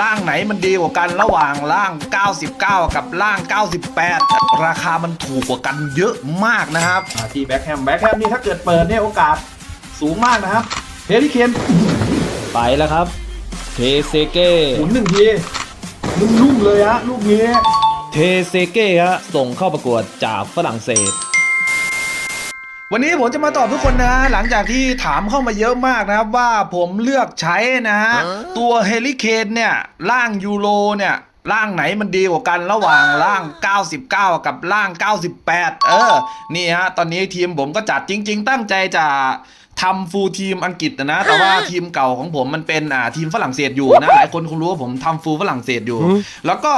ร่างไหนมันดีกว่ากันระหว่างร่าง 99 กับร่าง 98 ราคามันถูกกว่ากันเยอะมากนะครับมาที่แบ็คแฮมแบ็คแฮมนี่ถ้าเกิดเปิดเนี่ยโอกาสสูงมากนะครับเฮลิเคนไปแล้วครับเทเซเก้หมุนหนึ่งทีนุ่มๆเลยฮะลูกนี้เทเซเก้ฮะส่งเข้าประกวดจากฝรั่งเศส วันนี้ผมจะมาตอบทุกคนนะ หลังจากที่ถามเข้ามาเยอะมากนะครับว่าผมเลือกใช้นะฮะตัวเฮลิเคนเนี่ยร่างยูโรเนี่ยร่างไหนมันดีกว่ากันระหว่างร่าง 99 กับร่าง 98 เออ นี่ฮะ ตอนนี้ทีมผมก็จัดจริง ๆ ตั้งใจจะทำฟูลทีมอังกฤษนะ แต่ว่าทีมเก่าของผมมันเป็นอ่าทีมฝรั่งเศสอยู่นะ หลายคนคงรู้ว่าผมทำฟูลฝรั่งเศสอยู่ แล้วก็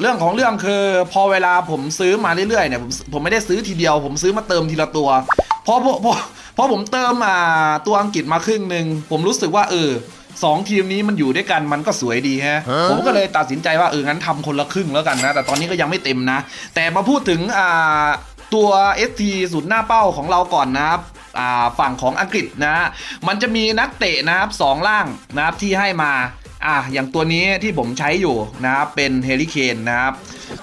เรื่องของเรื่องคือพอเวลาผมซื้อมาเรื่อยๆเนี่ยผมผมไม่ได้ซื้อทีเดียว ผมซื้อมาเติมทีละตัวพอพอพอพอผมเติมอ่าตัวอังกฤษมาครึ่งหนึ่งผมรู้สึกว่าเออสองทีมนี้มันอยู่ด้วยกันมันก็สวยดีฮะ ผมก็เลยตัดสินใจว่าเอองั้นทำคนละครึ่งแล้วกันนะ แต่ตอนนี้ก็ยังไม่เต็มนะ แต่มาพูดถึงอ่าตัว ST ศูนย์หน้าเป้าของเราก่อนนะครับอ่าฝั่งของอังกฤษนะฮะมันจะมีนักเตะนะครับสองล่างนะครับที่ให้มา อะอย่างตัวนี้ที่ผมใช้อยู่นะครับเป็นเฮลิเคนนะครับ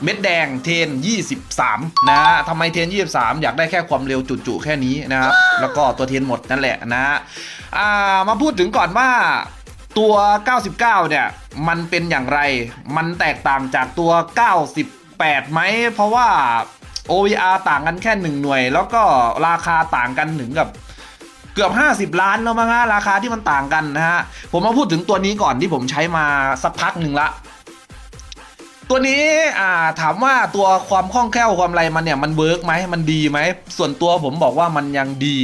เม็ดแดงเทน 23นะฮะทำไมเทน 23 อยากได้แค่ความเร็วจุๆแค่นี้นะครับแล้วก็ตัวเทนหมดนั่นแหละนะฮะอ่ามาพูดถึงก่อนว่าตัว 99 เนี่ย มันเป็นอย่างไร มันแตกต่างจากตัว 98ไหม เพราะว่า OVR ต่างกันแค่ 1 หน่วย แล้วก็ราคาต่างกันถึงกับ เกือบ 50 ล้านแล้วมั้งฮะราคาที่มันต่างกันนะฮะผมมาพูดถึงตัวนี้ก่อนที่ผมใช้มาสักพักหนึ่งละ ตัวนี้อ่าถามว่าตัวความคล่องแคล่วความอะไรมันเนี่ยมันเวิร์กไหมมันดีไหม ส่วนตัวผมบอกว่ามันยังดี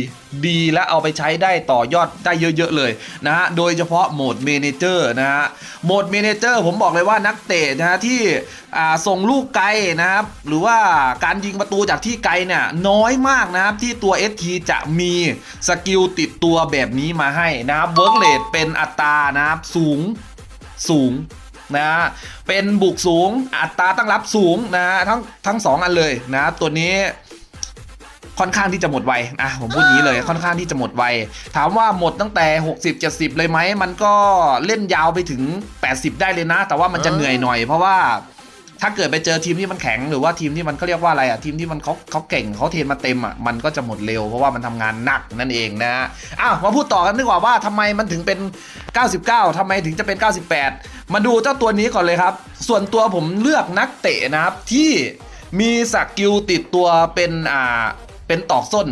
ดีและเอาไปใช้ได้ต่อยอดได้เยอะๆเลยนะฮะโดยเฉพาะโหมดเมนเจอร์นะฮะโหมดเมนเจอร์ผมบอกเลยว่านักเตะนะฮะที่อ่าส่งลูกไกลนะครับ หรือว่าการยิงประตูจากที่ไกลเนี่ยน้อยมากนะครับ ที่ตัว ST จะมีสกิลติดตัวแบบนี้มาให้นะครับเวิร์กเลดเป็นอัตรานะครับสูงสูง นะฮะเป็นบุกสูงอัตราตั้งรับสูงนะฮะทั้งทั้งสองอันเลยนะตัวนี้ค่อนข้างที่จะหมดไวอะผมพูดอย่างนี้เลยค่อนข้างที่จะหมดไว ถามว่าหมดตั้งแต่ 60 70 เลยไหม มันก็เล่นยาวไปถึง 80 ได้เลยนะ แต่ว่ามันจะเหนื่อยหน่อย เพราะว่าถ้าเกิดไปเจอทีมที่มันแข็งหรือว่าทีมที่มันเขาเรียกว่าอะไรอะทีมที่มันเขาเขาเก่งเขาเทรนมาเต็มอะมันก็จะหมดเร็วเพราะว่ามันทำงานหนักนั่นเองนะอ้าวมาพูดต่อกันดีกว่าว่าทำไมมันถึงเป็น 99ทำไมถึงจะเป็น 98 มาดูเจ้าตัวนี้ก่อนเลยครับ ส่วนตัวผมเลือกนักเตะนะครับที่มีสกิลติดตัวเป็นอ่าเป็นตอกส้น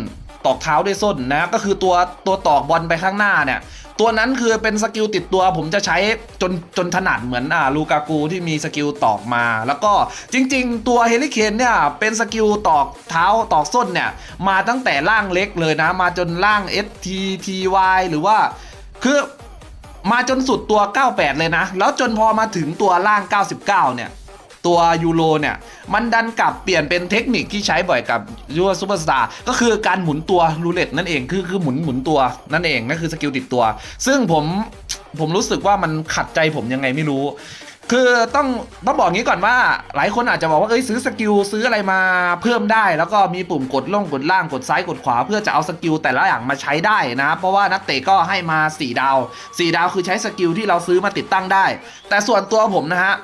ตอกเท้าด้วยส้นนะก็คือตัวตัวตอกบอลไปข้างหน้าเนี่ยตัวนั้นคือเป็นสกิลติดตัวผมจะใช้จนจนถนัดเหมือนอ่าลูกากูที่มีสกิลตอกมา แล้วก็จริง ๆ ตัวเฮลิเคนเนี่ยเป็นสกิลตอกเท้าตอกส้นเนี่ยมาตั้งแต่ล่างเล็กเลยนะ มาจนล่าง STTY หรือว่าคือ มาจนสุดตัว 98 เลยนะ แล้วจนพอมาถึงตัวล่าง 99 เนี่ย ตัวยูโรเนี่ย มันดันกลับเปลี่ยนเป็นเทคนิคที่ใช้บ่อยกับยูโรซูเปอร์สตาร์ก็คือการหมุนตัวรูเล็ตนั่นเองคือคือหมุนหมุนตัวนั่นเองนั่นคือสกิลติดตัว ซึ่งผมผมรู้สึกว่ามันขัดใจผมยังไงไม่รู้ คือต้องต้องบอกงี้ก่อนว่า หลายคนอาจจะบอกว่าเอ้ยซื้อสกิลซื้ออะไรมาเพิ่มได้ แล้วก็มีปุ่มกดล่งกดล่างกดซ้ายกดขวา เพื่อจะเอาสกิลแต่ละอย่างมาใช้ได้นะเพราะว่านักเตะก็ให้มา 4 ดาว 4 ดาวคือใช้สกิลที่เราซื้อมาติดตั้งได้ แต่ส่วนตัวผมนะฮะ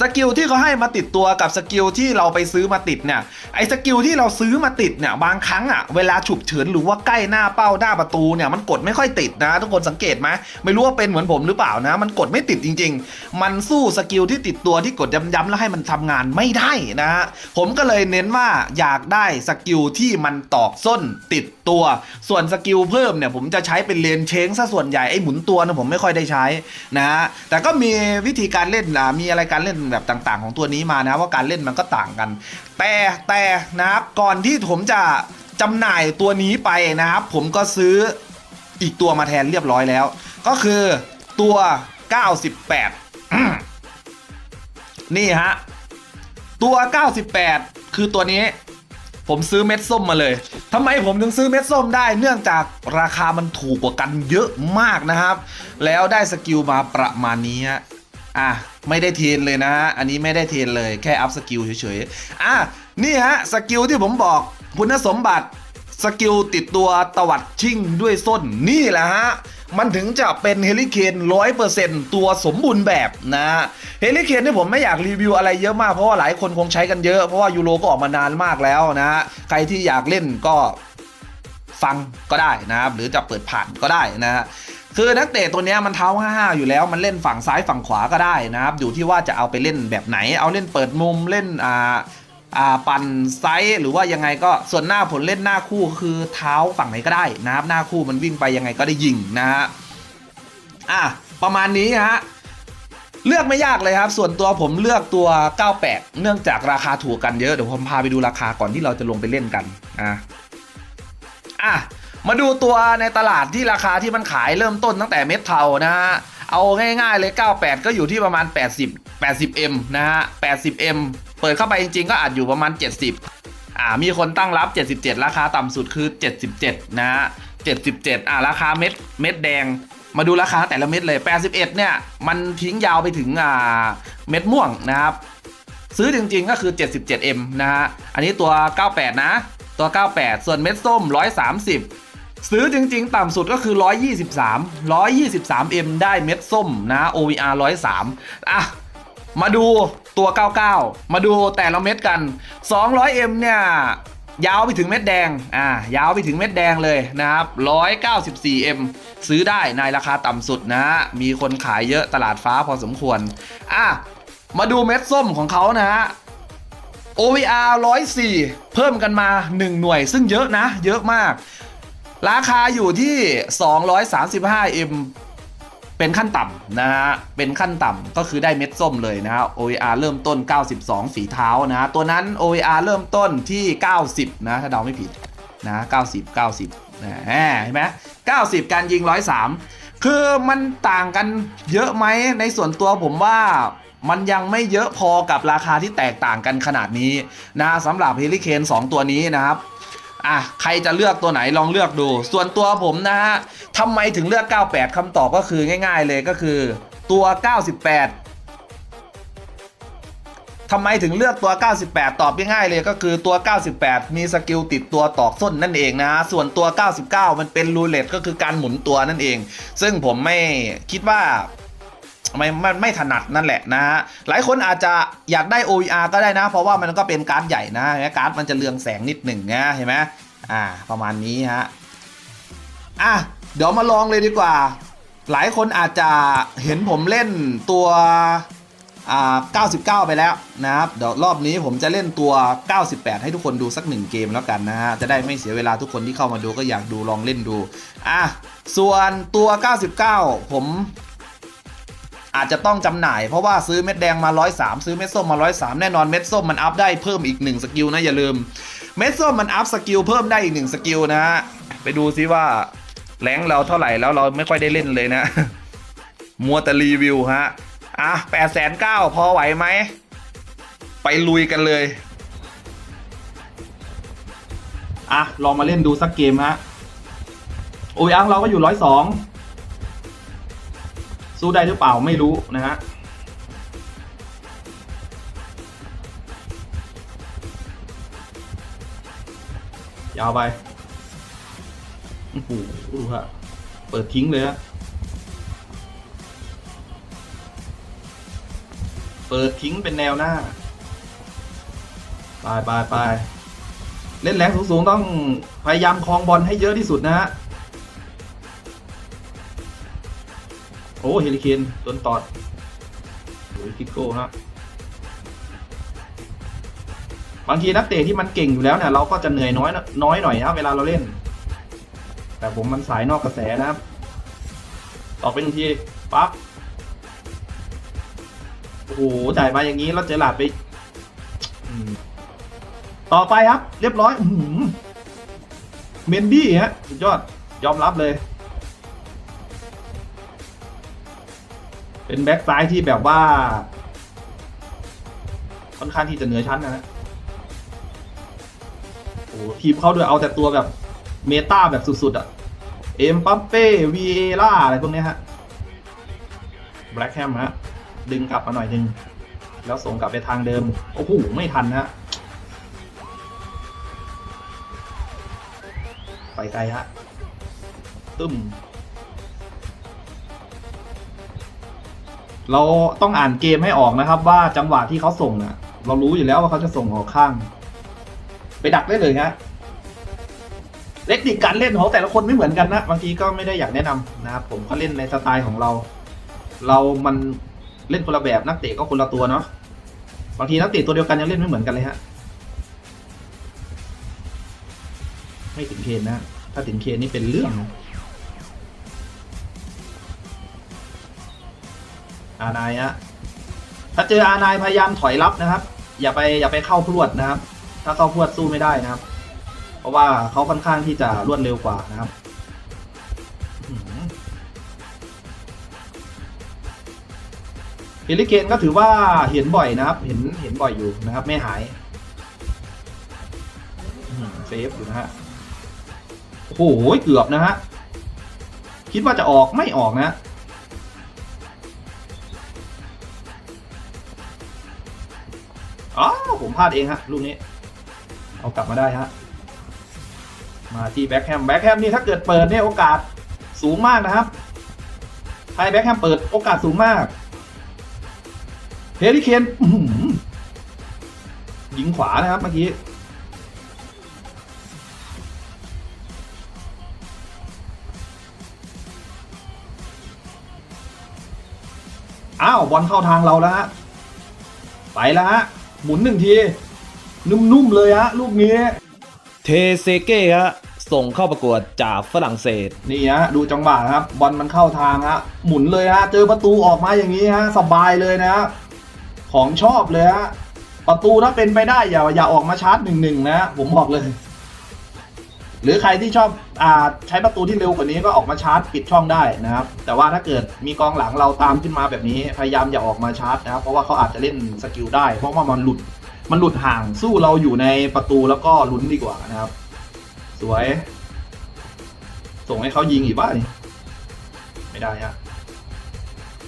สกิลที่เขาให้มาติดตัวกับสกิลที่เราไปซื้อมาติดเนี่ยไอ้สกิลที่เราซื้อมาติดเนี่ยบางครั้งอะเวลาฉุบเฉินหรือว่าใกล้หน้าเป้าหน้าประตูเนี่ยมันกดไม่ค่อยติดนะ ทุกคนสังเกตไหมไม่รู้ว่าเป็นเหมือนผมหรือเปล่านะ มันกดไม่ติดจริง ๆ มันสู้สกิลที่ติดตัวที่กดย้ำๆแล้วให้มันทำงานไม่ได้นะฮะผมก็เลยเน้นว่าอยากได้สกิลที่มันตอกส้นติดตัว ส่วนสกิลเพิ่มเนี่ยผมจะใช้เป็นเลนเชงซะส่วนใหญ่ไอ้หมุนตัวนะผมไม่ค่อยได้ใช้นะฮะแต่ก็มีวิธีการเล่นอะมีอะไรการเล่นแบบต่างๆ ของตัวนี้มานะว่าการเล่นมันก็ต่างกัน แต่แต่นะครับก่อนที่ผมจะจำหน่ายตัวนี้ไปนะครับ ผมก็ซื้ออีกตัวมาแทนเรียบร้อยแล้ว ก็คือตัว 98 นี่ฮะ ตัว 98 คือตัวนี้ผมซื้อเม็ดส้มมาเลยทำไมผมถึงซื้อเม็ดส้มได้เนื่องจากราคามันถูกกว่ากันเยอะมากนะครับ แล้วได้สกิลมาประมาณนี้ อะไม่ได้เทรนเลยนะฮะ อันนี้ไม่ได้เทรนเลยแค่อัพสกิลเฉยๆ อะนี่ฮะสกิลที่ผมบอกคุณสมบัติสกิลติดตัวตวัดชิ่งด้วยส้นนี่แหละฮะ มันถึงจะเป็นเฮลิเคนร้อยเปอร์เซ็นตัวสมบูรณ์แบบนะเฮลิเคนที่ผมไม่อยากรีวิวอะไรเยอะมากเพราะว่าหลายคนคงใช้กันเยอะ เพราะว่ายูโรก็ออกมานานมากแล้วนะ ใครที่อยากเล่นก็ฟังก็ได้นะครับ หรือจะเปิดผ่านก็ได้นะฮะ คือนักเตะตัวนี้มันเท้าห้าอยู่แล้วมันเล่นฝั่งซ้ายฝั่งขวาก็ได้นะครับ อยู่ที่ว่าจะเอาไปเล่นแบบไหน เอาเล่นเปิดมุมเล่นอ่าอ่าปั่นไซส์หรือว่ายังไงก็ส่วนหน้าผลเล่นหน้าคู่คือเท้าฝั่งไหนก็ได้นะครับ หน้าคู่มันวิ่งไปยังไงก็ได้ยิงนะฮะอะประมาณนี้ฮะเลือกไม่ยากเลยครับ ส่วนตัวผมเลือกตัว 98 เนื่องจากราคาถูกกันเยอะ เดี๋ยวผมพาไปดูราคาก่อนที่เราจะลงไปเล่นกันอะอะ มาดูตัวในตลาดที่ราคาที่มันขายเริ่มต้นตั้งแต่เม็ดเทานะฮะ เอาง่ายๆเลย 98 ก็อยู่ที่ประมาณ 80 80M นะฮะ 80M เปิดเข้าไปจริงๆ ก็อาจอยู่ประมาณ 70 อ่า มีคนตั้งรับ 77 ราคาต่ำสุดคือ 77 นะฮะ 77 อ่าราคาเม็ดเม็ดแดง มาดูราคาแต่ละเม็ดเลย 81 เนี่ย มันทิ้งยาวไปถึงอ่าเม็ดม่วงนะครับ ซื้อจริงๆก็คือ 77M นะฮะ อันนี้ตัว 98 นะ ตัว 98 ส่วนเม็ดส้ม 130 ซื้อจริงๆ ต่ำสุดก็คือ 123 123M ได้เม็ดส้มนะ OVR 103 อะ มาดูตัว 99 มาดูแต่ละเม็ดกัน 200M เนี่ยยาวไปถึงเม็ดแดง อ่า ยาวไปถึงเม็ดแดงเลยนะครับ 194M ซื้อได้ในราคาต่ำสุดนะ มีคนขายเยอะตลาดฟ้าพอสมควร อะ มาดูเม็ดส้มของเขานะฮะ OVR 104 เพิ่มกันมา 1 หน่วย ซึ่งเยอะนะ เยอะมาก ราคาอยู่ที่ 235M เป็นขั้นต่ำนะฮะ เป็นขั้นต่ำก็คือได้เม็ดส้มเลยนะฮะ OER เริ่มต้น 92 ฝีเท้านะฮะ ตัวนั้น OER เริ่มต้นที่ 90 นะ ถ้าเดาไม่ผิดนะ 90 90นะเห็นไหม90 การยิง 103 คือมันต่างกันเยอะไหมในส่วนตัวผมว่ามันยังไม่เยอะพอกับราคาที่แตกต่างกันขนาดนี้นะสำหรับเฮลิเคน2 ตัวนี้นะครับ อะใครจะเลือกตัวไหนลองเลือกดู ส่วนตัวผมนะฮะทำไมถึงเลือก 98คำตอบก็คือง่าย ๆ เลยก็คือ ตัว 98ทำไมถึงเลือกตัว 98 ตอบง่ายๆเลยก็คือตัว 98 มีสกิลติดตัวตอกส้นนั่นเองนะฮะส่วนตัว 99 มันเป็นรูเล็ตก็คือการหมุนตัวนั่นเอง ซึ่งผมไม่คิดว่า ไม่ไม่ไม่ถนัดนั่นแหละนะฮะหลายคนอาจจะอยากได้ OER ก็ได้นะ เพราะว่ามันก็เป็นการ์ดใหญ่นะนการ์ดมันจะเรืองแสงนิดหนึ่งนะเห็นไหมอ่าประมาณนี้ฮะอะเดี๋ยวมาลองเลยดีกว่า หลายคนอาจจะเห็นผมเล่นตัวอ่า99 ไปแล้วนะครับเดี๋ยวรอบนี้ผมจะเล่นตัว 98 ให้ทุกคนดูสักหนึ่งเกมแล้วกันนะฮะจะได้ไม่เสียเวลาทุกคนที่เข้ามาดูก็อยากดูลองเล่นดูอะส่วนตัว 99 ผม อาจจะต้องจำหน่ายเพราะว่าซื้อเม็ดแดงมา 103 ซื้อเม็ดส้มมา 103 แน่นอนเม็ดส้มมันอัพได้เพิ่มอีก 1 สกิลนะอย่าลืม เม็ดส้มมันอัพสกิลเพิ่มได้อีก 1 สกิลนะฮะ ไปดูซิว่าแรงเราเท่าไหร่แล้วเราไม่ค่อยได้เล่นเลยนะ มัวแต่รีวิวฮะ อะ8 9 0 0 0พอไหวไหม ไปลุยกันเลย อะ ลองมาเล่นดูสักเกมฮะ โอ้ยอังเราก็อยู่ร้อยสอง สู้ได้หรือเปล่าไม่รู้นะฮะยาวไปโอ้โหดูฮะเปิดทิ้งเลยฮะเปิดทิ้งเป็นแนวหน้าไปไปไปเล่นแรงสูงๆต้องพยายามคลองบอลให้เยอะที่สุดนะฮะ โอ้เฮลิเคนโดนตอดโอ้ยฟิกโก้ฮะบางทีนักเตะที่มันเก่งอยู่แล้วเนี่ยเราก็จะเหนื่อยน้อยน้อยหน่อยนะเวลาเราเล่น แต่ผมมันสายนอกกระแสนะครับ ต่อไปหนึ่งทีปั๊บโอ้โหจ่ายมาอย่างนี้แล้วเจอหลาดไปต่อไปครับ เรียบร้อยเมนดี้ฮะสุดยอดยอมรับเลย เป็นแบ็กซ้ายที่แบบว่า ค่อนข้างที่จะเหนือชั้นนะฮะโอ้ทีมเขาด้วยเอาแต่ตัวแบบเมตาแบบสุดๆอะเอ็มปัปเป้วีเอล่าอะไรพวกเนี้ยฮะแบล็กแฮมฮะ ดึงกลับมาหน่อยหนึง แล้วส่งกลับไปทางเดิม โอ้โห ไม่ทันฮะไปไกลฮะตึ้ม เราต้องอ่านเกมให้ออกนะครับ ว่าจังหวะที่เขาส่งน่ะเรารู้อยู่แล้วว่าเขาจะส่งออกข้าง ไปดักได้เลยฮะเทคนิคการเล่นของแต่ละคนไม่เหมือนกันนะบางทีก็ไม่ได้อยากแนะนำนะครับผมก็เล่นในสไตล์ของเรา เรามันเล่นคนละแบบนักเตะก็คนละตัวเนาะบางทีนักเตะตัวเดียวกันยังเล่นไม่เหมือนกันเลยฮะไม่ถึงเคนนะ ถ้าถึงเคนนี่เป็นเรื่องนะ อานายฮะถ้าเจออานายพยายามถอยรับนะครับ อย่าไปอย่าไปเข้าพรวดนะครับ ถ้าเข้าพรวดสู้ไม่ได้นะครับ เพราะว่าเขาค่อนข้างที่จะรวดเร็วกว่านะครับอื้อลิเคนก็ถือว่าเห็นบ่อยนะครับ เห็นเห็นบ่อยอยู่นะครับ ไม่หายเซฟอยู่นะฮะโอ้โหเกือบนะฮะคิดว่าจะออกไม่ออกนะ ผมพลาดเองฮะลูกนี้ เอากลับมาได้ฮะมาที่แบ็คแฮมแบ็คแฮมนี่ถ้าเกิดเปิดเนี่ยโอกาสสูงมากนะครับไทยแบ็คแฮมเปิดโอกาสสูงมากเฮลิเคนยิงขวานะครับเมื่อกี้อ้าวบอลเข้าทางเราแล้วฮะไปแล้วฮะ หมุนหนึ่งที นุ่มๆเลยฮะลูกนี้เทเซเก้ฮะส่งเข้าประกวดจากฝรั่งเศส นี่ฮะดูจังหวะนะครับบอลมันเข้าทางฮะหมุนเลยฮะเจอประตูออกมาอย่างนี้ฮะสบายเลยนะฮะของชอบเลยฮะประตูถ้าเป็นไปได้อย่าอย่าออกมาชาร์จหนึ่งหนึ่งนะผมบอกเลย หรือใครที่ชอบอใช้ประตูที่เร็วกว่านี้ก็ออกมาชาร์จปิดช่องได้นะครับ แต่ว่าถ้าเกิดมีกองหลังเราตามขึ้นมาแบบนี้ พยายามอย่าออกมาชาร์จนะครับ เพราะว่าเขาอาจจะเล่นสกิลได้ เพราะว่ามันหลุด มันหลุดห่างสู้เราอยู่ในประตูแล้วก็ลุ้นดีกว่านะครับ สวย ส่งให้เขายิงอีกบ้านี่ไม่ได้ฮะ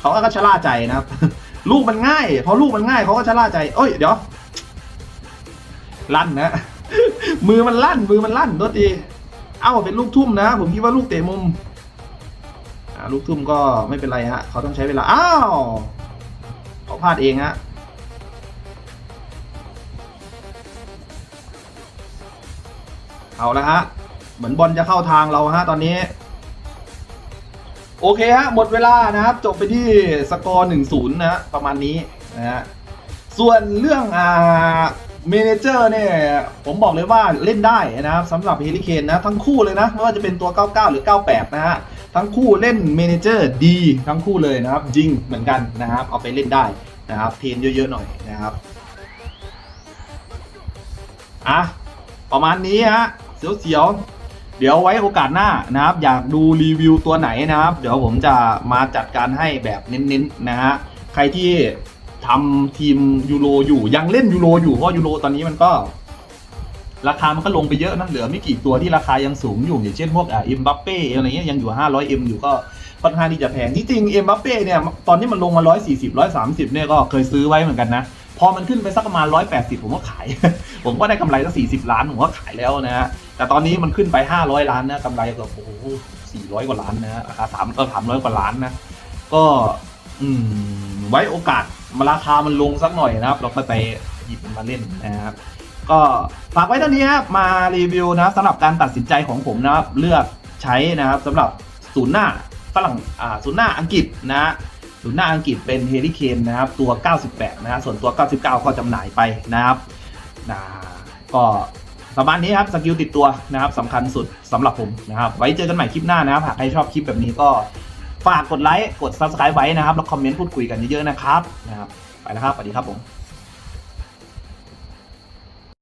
เขาก็ชะล่าใจนะครับ ลูกมันง่ายพอลูกมันง่ายเขาก็ชะล่าใจ เอ้ย เดี๋ยวลั่นนะ มือมันลั่น มือมันลั่นตัวทีเอ้าเป็นลูกทุ่มนะ ผมคิดว่าลูกเตะมุมลูกทุ่มก็ไม่เป็นไรฮะเขาต้องใช้เวลา อ้าวเขาพลาดเองฮะเอาละฮะ เหมือนบอลจะเข้าทางเราฮะตอนนี้ โอเคฮะ หมดเวลานะครับ จบไปที่สกอร์1-0นะฮะประมาณนี้นะฮะ ส่วนเรื่องอ่า เมเนเจอร์เนี่ยผมบอกเลยว่าเล่นได้นะครับสำหรับเฮลิเคนนะทั้งคู่เลยนะไม่ว่าจะเป็นตัว 99 หรือ 98 นะฮะทั้งคู่เล่นเมเนเจอร์ดีทั้งคู่เลยนะครับยิงเหมือนกันนะครับเอาไปเล่นได้นะครับเทนเยอะๆหน่อยนะครับอะประมาณนี้ฮะเสียวๆเดี๋ยวไว้โอกาสหน้านะครับ อยากดูรีวิวตัวไหนนะครับ เดี๋ยวผมจะมาจัดการให้แบบเน้นๆนะฮะใครที่ ทำทีมยูโรอยู่ยังเล่นยูโรอยู่เพราะยูโรตอนนี้มันก็ ราคามันก็ลงไปเยอะนะเหลือไม่กี่ตัวที่ราคายังสูงอยู่อย่างเช่นพวกอ่าเอ็มบัปเป้อะไรเงี้ยยังอยู่ 500M อยู่ก็ค่อนข้างที่จะแพงที่จริงเอ็มบัปเป้เนี่ยตอนนี้มันลงมา 140 130เนี่ยก็เคยซื้อไว้เหมือนกันนะพอมันขึ้นไปสักประมาณ 180 ผมก็ขาย ผมก็ได้กำไรสัก 40 ล้าน ผมก็ขายแล้วนะฮะ แต่ตอนนี้มันขึ้นไป 500 ล้านนะกำไรกือบโอ้โห400 กว่าล้านนะราคา3เออ300 กว่าล้านนะ ก็ อืม ไว้โอกาส ราคามันลงสักหน่อยนะครับ เราก็ไปหยิบมันมาเล่นนะครับ ก็ฝากไว้เท่านี้ครับมารีวิวนะสำหรับการตัดสินใจของผมนะครับเลือกใช้นะครับสำหรับศูนย์หน้าฝรั่งอ่าศูนย์หน้าอังกฤษนะฮะศูนย์หน้าอังกฤษเป็นเฮลิเคนนะครับตัว 98 นะฮะส่วนตัว 99 ก็จำหน่ายไปนะครับนะก็ประมาณนี้ครับสกิลติดตัวนะครับสำคัญสุดสำหรับผมนะครับ ไว้เจอกันใหม่คลิปหน้านะครับหากใครชอบคลิปแบบนี้ก็ ฝากกดไลค์ กด subscribe ไว้นะครับ แล้วคอมเมนต์พูดคุยกันเยอะๆนะครับนะครับ ไปแล้วครับ สวัสดีครับผม